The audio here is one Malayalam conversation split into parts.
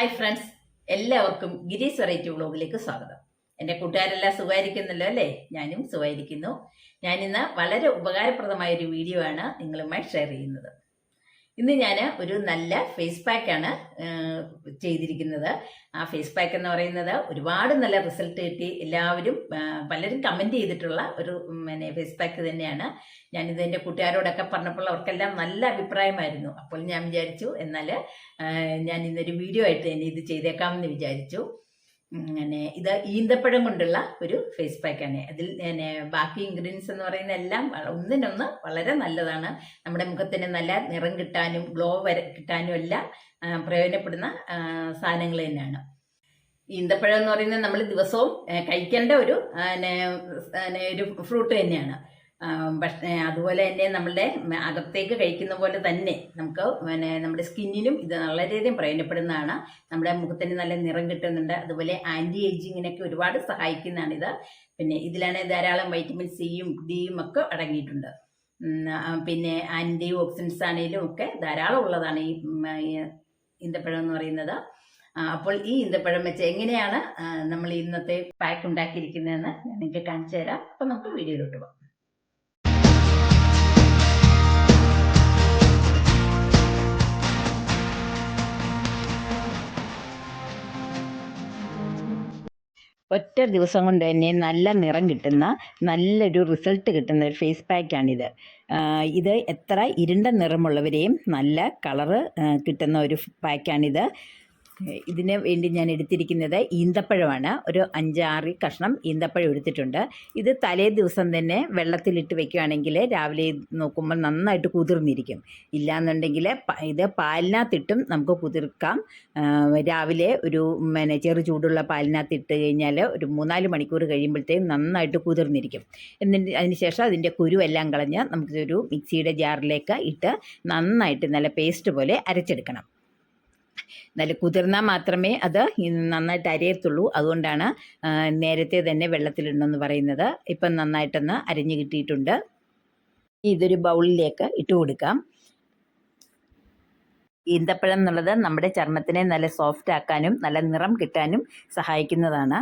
ഹായ് ഫ്രണ്ട്സ് എല്ലാവർക്കും ഗിരീസ് വെറൈറ്റി വ്ളോഗിലേക്ക് സ്വാഗതം. എന്റെ കൂട്ടുകാരെല്ലാം സുഖമായിരിക്കുന്നല്ലോ അല്ലേ? ഞാനും സുഖമായിരിക്കുന്നു. ഞാനിന്ന് വളരെ ഉപകാരപ്രദമായ ഒരു വീഡിയോ ആണ് നിങ്ങളുമായി ഷെയർ ചെയ്യുന്നത്. ഇന്ന് ഞാൻ ഒരു നല്ല ഫേസ് പാക്കാണ് ചെയ്തിരിക്കുന്നത്. ആ ഫേസ് പാക്ക് എന്ന് പറയുന്നത് ഒരുപാട് നല്ല റിസൾട്ട് കിട്ടി. എല്ലാവരും പലരും കമന്റ് ചെയ്തിട്ടുള്ള ഒരു പിന്നെ ഫേസ് പാക്ക് തന്നെയാണ്. ഞാനിത് എന്റെ കൂട്ടുകാരോടൊക്കെ പറഞ്ഞപ്പോൾ അവർക്കെല്ലാം നല്ല അഭിപ്രായമായിരുന്നു. അപ്പോൾ ഞാൻ വിചാരിച്ചു എന്നാൽ ഞാൻ ഇന്നൊരു വീഡിയോ ആയിട്ട് തന്നെ ഇത് ചെയ്തേക്കാമെന്ന് വിചാരിച്ചു. അങ്ങനെ ഇത് ഈന്തപ്പഴം കൊണ്ടുള്ള ഒരു ഫേസ് പാക്കാണ് അതിൽ പിന്നെ ബാക്കി ഇൻഗ്രീഡിയൻസ് എന്ന് പറയുന്ന എല്ലാം ഒന്നിനൊന്ന് വളരെ നല്ലതാണ്. നമ്മുടെ മുഖത്തിന് നല്ല നിറം കിട്ടാനും ഗ്ലോ വര കിട്ടാനും എല്ലാം പ്രയോജനപ്പെടുന്ന സാധനങ്ങൾ തന്നെയാണ്. ഈന്തപ്പഴം എന്ന് പറയുന്നത് നമ്മൾ ദിവസവും കഴിക്കേണ്ട ഒരു ഒരു ഫ്രൂട്ട് തന്നെയാണ്. പക്ഷേ അതുപോലെ തന്നെ നമ്മളുടെ അകത്തേക്ക് കഴിക്കുന്ന പോലെ തന്നെ നമുക്ക് പിന്നെ നമ്മുടെ സ്കിന്നിനും ഇത് വളരെയധികം പ്രയോജനപ്പെടുന്നതാണ്. നമ്മുടെ മുഖത്തിന് നല്ല നിറം കിട്ടുന്നുണ്ട്. അതുപോലെ ആന്റി ഏജിങ്ങിനൊക്കെ ഒരുപാട് സഹായിക്കുന്നതാണ് ഇത്. പിന്നെ ഇതിലാണ് ധാരാളം വൈറ്റമിൻ സിയും ഡിയും ഒക്കെ അടങ്ങിയിട്ടുണ്ട്. പിന്നെ ആന്റി ഓക്സിഡൻസ് ആണെങ്കിലും ഒക്കെ ധാരാളം ഉള്ളതാണ് ഈ ഇന്തപ്പഴം എന്ന് പറയുന്നത്. അപ്പോൾ ഈ ഈന്തപ്പഴം വെച്ച് എങ്ങനെയാണ് നമ്മൾ ഇന്നത്തെ പാക്ക് ഉണ്ടാക്കിയിരിക്കുന്നതെന്ന് നിങ്ങൾക്ക് കാണിച്ചു തരാം. അപ്പോൾ നമുക്ക് വീഡിയോയിലോട്ട് പോകാം. ഒറ്റ ദിവസം കൊണ്ട് തന്നെ നല്ല നിറം കിട്ടുന്ന നല്ലൊരു റിസൾട്ട് കിട്ടുന്ന ഒരു ഫേസ് പാക്കാണിത് ഇത് എത്ര ഇരുണ്ട നിറമുള്ളവരെയും നല്ല കളറ് കിട്ടുന്ന ഒരു പാക്കാണിത് ഇതിന് വേണ്ടി ഞാൻ എടുത്തിരിക്കുന്നത് ഈന്തപ്പഴമാണ്. ഒരു അഞ്ചാറ് കഷ്ണം ഈന്തപ്പഴം എടുത്തിട്ടുണ്ട്. ഇത് തലേ ദിവസം തന്നെ വെള്ളത്തിലിട്ട് വെക്കുകയാണെങ്കിൽ രാവിലെ നോക്കുമ്പോൾ നന്നായിട്ട് കുതിർന്നിരിക്കും. ഇല്ലാന്നുണ്ടെങ്കിൽ ഇത് പാലിനകത്തിട്ടും നമുക്ക് കുതിർക്കാം. രാവിലെ ഒരു പിന്നെ ചെറു ചൂടുള്ള പാലിനകത്ത് ഇട്ട് കഴിഞ്ഞാൽ ഒരു മൂന്നാൽ മണിക്കൂർ കഴിയുമ്പോഴത്തേക്കും നന്നായിട്ട് കുതിർന്നിരിക്കും. എന്നിട്ട് അതിന് ശേഷം അതിന്റെ കുരുവെല്ലാം കളഞ്ഞ് നമുക്കൊരു മിക്സിയുടെ ജാറിലേക്ക് ഇട്ട് നന്നായിട്ട് നല്ല പേസ്റ്റ് പോലെ അരച്ചെടുക്കണം. നല്ല കുതിർന്നാൽ മാത്രമേ അത് നന്നായിട്ട് അരയത്തുള്ളൂ. അതുകൊണ്ടാണ് നേരത്തെ തന്നെ വെള്ളത്തിലിടണമെന്ന് പറയുന്നത്. ഇപ്പം നന്നായിട്ടൊന്ന് അരിഞ്ഞു കിട്ടിയിട്ടുണ്ട്. ഇതൊരു ബൗളിലേക്ക് ഇട്ട് കൊടുക്കാം. ഈന്തപ്പഴം എന്നുള്ളത് നമ്മുടെ ചർമ്മത്തിനെ നല്ല സോഫ്റ്റ് ആക്കാനും നല്ല നിറം കിട്ടാനും സഹായിക്കുന്നതാണ്.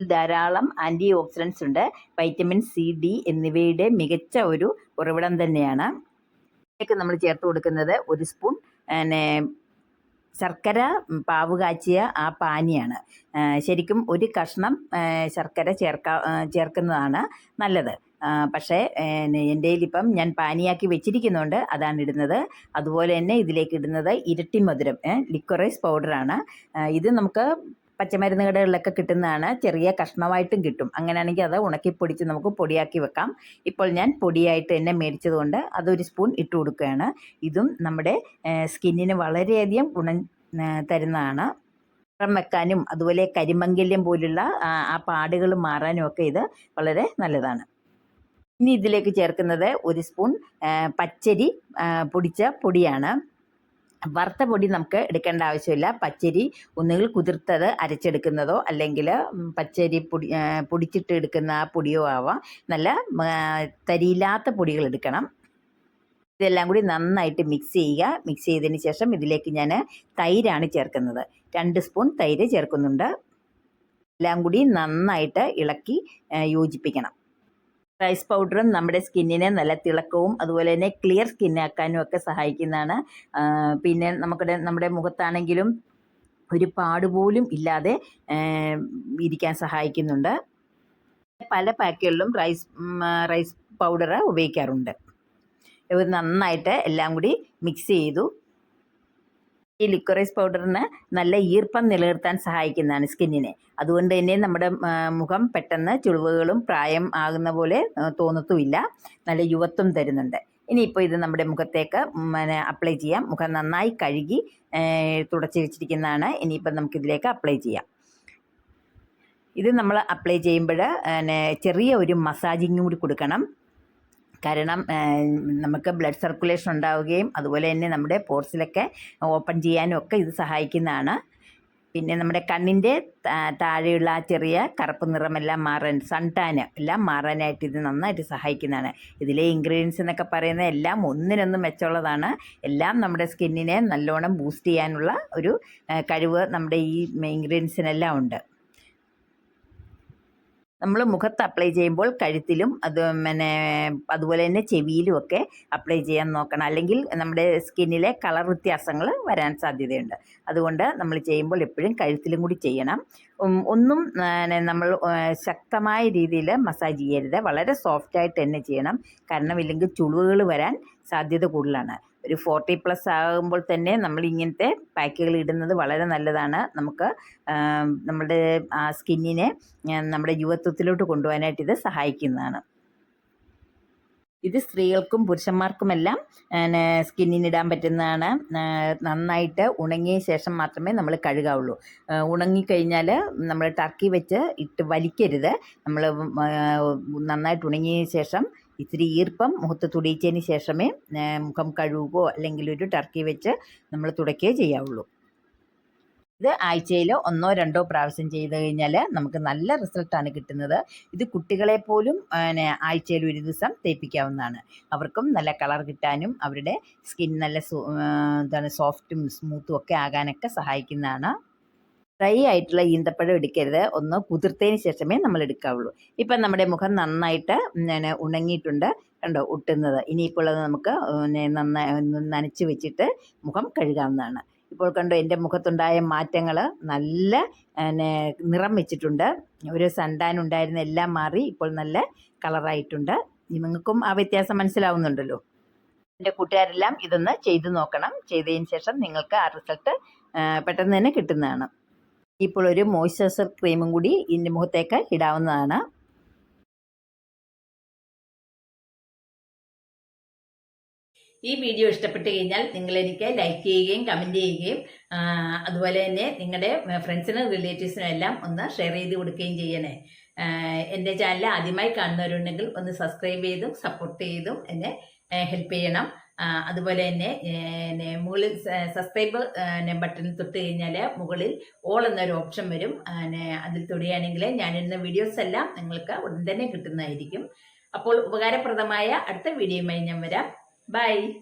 ധാരാളം ആന്റി ഓക്സിഡൻസ് ഉണ്ട്. വൈറ്റമിൻ സി ഡി എന്നിവയുടെ മികച്ച ഒരു ഉറവിടം തന്നെയാണ്. ഇതിലേക്ക് നമ്മൾ ചേർത്ത് കൊടുക്കുന്നത് ഒരു സ്പൂൺ ശർക്കര പാവ് കാച്ചിയ ആ പാനിയാണ്. ശരിക്കും ഒരു കഷ്ണം ശർക്കര ചേർക്കാ ചേർക്കുന്നതാണ് നല്ലത്. പക്ഷേ എന്റെ ഇപ്പം ഞാൻ പാനിയാക്കി വെച്ചിരിക്കുന്നുണ്ട് അതാണ് ഇടുന്നത്. അതുപോലെ തന്നെ ഇതിലേക്ക് ഇടുന്നത് ഇരട്ടി മധുരം ലിക്വറൈസ് പൗഡറാണ് ഇത് നമുക്ക് പച്ചമരുന്ന് കടകളിലൊക്കെ കിട്ടുന്നതാണ്. ചെറിയ കഷ്ണമായിട്ടും കിട്ടും. അങ്ങനെയാണെങ്കിൽ അത് ഉണക്കിപ്പൊടിച്ച് നമുക്ക് പൊടിയാക്കി വെക്കാം. ഇപ്പോൾ ഞാൻ പൊടിയായിട്ട് തന്നെ മേടിച്ചതുകൊണ്ട് അതൊരു സ്പൂൺ ഇട്ട് കൊടുക്കുകയാണ്. ഇതും നമ്മുടെ സ്കിന്നിന് വളരെയധികം ഗുണം തരുന്നതാണ്. നിറം വെക്കാനും അതുപോലെ കരിമംഗല്യം പോലുള്ള ആ, പാടുകൾ മാറാനും ഒക്കെ ഇത് വളരെ നല്ലതാണ്. ഇനി ഇതിലേക്ക് ചേർക്കുന്നത് ഒരു സ്പൂൺ പച്ചരി പൊടിച്ച പൊടിയാണ്. വറുത്ത പൊടി നമുക്ക് എടുക്കേണ്ട ആവശ്യമില്ല. പച്ചരി ഒന്നുകിൽ കുതിർത്തത് അരച്ചെടുക്കുന്നതോ അല്ലെങ്കിൽ പച്ചരി പൊടി പൊടിച്ചിട്ട് എടുക്കുന്ന ആ പൊടിയോ ആവാം. നല്ല തരിയില്ലാത്ത പൊടികൾ എടുക്കണം. ഇതെല്ലാം കൂടി നന്നായിട്ട് മിക്സ് ചെയ്യുക. മിക്സ് ചെയ്തതിന് ശേഷം ഇതിലേക്ക് ഞാൻ തൈരാണ് ചേർക്കുന്നത്. രണ്ട് സ്പൂൺ തൈര് ചേർക്കുന്നുണ്ട്. എല്ലാം കൂടി നന്നായിട്ട് ഇളക്കി യോജിപ്പിക്കണം. റൈസ് പൗഡറും നമ്മുടെ സ്കിന്നിനെ നല്ല തിളക്കവും അതുപോലെ തന്നെ ക്ലിയർ സ്കിന്നാക്കാനും ഒക്കെ സഹായിക്കുന്നതാണ്. പിന്നെ നമുക്കിടെ നമ്മുടെ മുഖത്താണെങ്കിലും ഒരു പാടുപോലും ഇല്ലാതെ ഇരിക്കാൻ സഹായിക്കുന്നുണ്ട്. പല പാക്കുകളിലും റൈസ് റൈസ് പൗഡർ ഉപയോഗിക്കാറുണ്ട്. നന്നായിട്ട് എല്ലാം കൂടി മിക്സ് ചെയ്തു. ഈ ലിക്വറൈസ് പൗഡറിന് നല്ല ഈർപ്പം നിലനിർത്താൻ സഹായിക്കുന്നതാണ് സ്കിന്നിനെ. അതുകൊണ്ട് തന്നെ നമ്മുടെ മുഖം പെട്ടെന്ന് ചുളിവുകളും പ്രായം ആകുന്ന പോലെ തോന്നത്തുമില്ല. നല്ല യുവത്വം തരുന്നുണ്ട്. ഇനിയിപ്പോൾ ഇത് നമ്മുടെ മുഖത്തേക്ക് അപ്ലൈ ചെയ്യാം. മുഖം നന്നായി കഴുകി തുടച്ചു വെച്ചിരിക്കുന്നതാണ്. ഇനിയിപ്പോൾ നമുക്കിതിലേക്ക് അപ്ലൈ ചെയ്യാം. ഇത് നമ്മൾ അപ്ലൈ ചെയ്യുമ്പോൾ ചെറിയ ഒരു മസാജിങ്ങും കൂടി കൊടുക്കണം. കാരണം നമുക്ക് ബ്ലഡ് സർക്കുലേഷൻ ഉണ്ടാവുകയും അതുപോലെ തന്നെ നമ്മുടെ പോർസിലൊക്കെ ഓപ്പൺ ചെയ്യാനും ഒക്കെ ഇത് സഹായിക്കുന്നതാണ്. പിന്നെ നമ്മുടെ കണ്ണിന്റെ താഴെയുള്ള ആ ചെറിയ കറുപ്പ് നിറമെല്ലാം മാറാൻ സൺ ടാൻ എല്ലാം മാറാനായിട്ട് ഇത് നന്നായിട്ട് സഹായിക്കുന്നതാണ്. ഇതിലെ ഇൻഗ്രീഡിയൻസ് എന്നൊക്കെ പറയുന്നത് എല്ലാം ഒന്നിനൊന്നും മെച്ചമുള്ളതാണ്. എല്ലാം നമ്മുടെ സ്കിന്നിനെ നല്ലോണം ബൂസ്റ്റ് ചെയ്യാനുള്ള ഒരു കഴിവ് നമ്മുടെ ഈ ഇൻഗ്രീഡിയൻസിനെല്ലാം ഉണ്ട്. നമ്മൾ മുഖത്ത് അപ്ലൈ ചെയ്യുമ്പോൾ കഴുത്തിലും അത് പിന്നെ അതുപോലെ തന്നെ ചെവിയിലും ഒക്കെ അപ്ലൈ ചെയ്യാൻ നോക്കണം. അല്ലെങ്കിൽ നമ്മുടെ സ്കിന്നിലെ കളർ വ്യത്യാസങ്ങൾ വരാൻ സാധ്യതയുണ്ട്. അതുകൊണ്ട് നമ്മൾ ചെയ്യുമ്പോൾ എപ്പോഴും കഴുത്തിലും കൂടി ചെയ്യണം. ഒന്നും നമ്മൾ ശക്തമായ രീതിയിൽ മസാജ് ചെയ്യരുത്. വളരെ സോഫ്റ്റായിട്ട് തന്നെ ചെയ്യണം. കാരണം ഇല്ലെങ്കിൽ ചുളിവുകൾ വരാൻ സാധ്യത കൂടുതലാണ്. ഒരു ഫോർട്ടി പ്ലസ് ആകുമ്പോൾ തന്നെ നമ്മൾ ഇങ്ങനത്തെ പാക്കുകൾ ഇടുന്നത് വളരെ നല്ലതാണ്. നമുക്ക് നമ്മുടെ ആ സ്കിന്നിനെ നമ്മുടെ യുവത്വത്തിലോട്ട് കൊണ്ടുപോകാനായിട്ട് ഇത് സഹായിക്കുന്നതാണ്. ഇത് സ്ത്രീകൾക്കും പുരുഷന്മാർക്കുമെല്ലാം സ്കിന്നിനിടാൻ പറ്റുന്നതാണ്. നന്നായിട്ട് ഉണങ്ങിയ ശേഷം മാത്രമേ നമ്മൾ കഴുകാവുള്ളൂ. ഉണങ്ങിക്കഴിഞ്ഞാൽ നമ്മൾ ടർക്കി വെച്ച് ഇട്ട് വലിക്കരുത്. നമ്മൾ നന്നായിട്ട് ഉണങ്ങിയ ശേഷം ഇത്തിരി ഈർപ്പം മുഖത്ത് തുടിയിച്ചതിന് ശേഷമേ മുഖം കഴുകുകയോ അല്ലെങ്കിൽ ഒരു ടർക്കി വെച്ച് നമ്മൾ തുടയ്ക്കുകയോ ചെയ്യാവുള്ളൂ. ഇത് ആഴ്ചയിൽ ഒന്നോ രണ്ടോ പ്രാവശ്യം ചെയ്ത് കഴിഞ്ഞാൽ നമുക്ക് നല്ല റിസൾട്ടാണ് കിട്ടുന്നത്. ഇത് കുട്ടികളെ പോലും ആഴ്ചയിൽ ഒരു ദിവസം തേപ്പിക്കാവുന്നതാണ്. അവർക്കും നല്ല കളർ കിട്ടാനും അവരുടെ സ്കിൻ നല്ല എന്താണ് സോഫ്റ്റും സ്മൂത്തും ഒക്കെ ആകാനൊക്കെ സഹായിക്കുന്നതാണ്. ഡ്രൈ ആയിട്ടുള്ള ഈന്തപ്പഴം എടുക്കരുത്. ഒന്ന് കുതിർത്തതിന് ശേഷമേ നമ്മൾ എടുക്കാവുള്ളൂ. ഇപ്പം നമ്മുടെ മുഖം നന്നായിട്ട് പിന്നെ ഉണങ്ങിയിട്ടുണ്ട്. കണ്ടോ? ഒട്ടുന്നത്. ഇനിയിപ്പോൾ അത് നമുക്ക് നന്നായി നനച്ച് വെച്ചിട്ട് മുഖം കഴുകാവുന്നതാണ്. ഇപ്പോൾ കണ്ടോ? എന്റെ മുഖത്തുണ്ടായ മാറ്റങ്ങൾ നല്ല നിറം വെച്ചിട്ടുണ്ട്. ഒരു സണ്ടാൻ ഉണ്ടായിരുന്ന എല്ലാം മാറി ഇപ്പോൾ നല്ല കളറായിട്ടുണ്ട്. നിങ്ങൾക്കും ആ വ്യത്യാസം മനസ്സിലാവുന്നുണ്ടല്ലോ? എന്റെ കൂട്ടുകാരെല്ലാം ഇതൊന്ന് ചെയ്തു നോക്കണം. ചെയ്തതിന് ശേഷം നിങ്ങൾക്ക് ആ റിസൾട്ട് പെട്ടെന്ന് തന്നെ കിട്ടുന്നതാണ്. ഇപ്പോൾ ഒരു മോയ്സ്ചറൈസർ ക്രീമും കൂടി ഇതിന്റെ മുഖത്തേക്ക് ഇടാവുന്നതാണ്. ഈ വീഡിയോ ഇഷ്ടപ്പെട്ടു കഴിഞ്ഞാൽ നിങ്ങൾ എനിക്ക് ലൈക്ക് ചെയ്യുകയും കമന്റ് ചെയ്യുകയും അതുപോലെ തന്നെ നിങ്ങളുടെ ഫ്രണ്ട്സിനും റിലേറ്റീവ്സിനും എല്ലാം ഒന്ന് ഷെയർ ചെയ്ത് കൊടുക്കുകയും ചെയ്യണേ. എന്റെ ചാനൽ ആദ്യമായി കാണുന്നവരുണ്ടെങ്കിൽ ഒന്ന് സബ്സ്ക്രൈബ് ചെയ്തും സപ്പോർട്ട് ചെയ്തും എന്നെ ഹെൽപ്പ് ചെയ്യണം. അതുപോലെ തന്നെ മുകളിൽ സബ്സ്ക്രൈബ് ബട്ടൺ തൊട്ട് കഴിഞ്ഞാൽ മുകളിൽ ഓൾ എന്നൊരു ഓപ്ഷൻ വരും. അതിൽ തൊടുകയാണെങ്കിൽ ഞാനിടുന്ന വീഡിയോസ് എല്ലാം നിങ്ങൾക്ക് ഉടൻ തന്നെ കിട്ടുന്നതായിരിക്കും. അപ്പോൾ ഉപകാരപ്രദമായ അടുത്ത വീഡിയോയുമായി ഞാൻ വരാം. ബൈ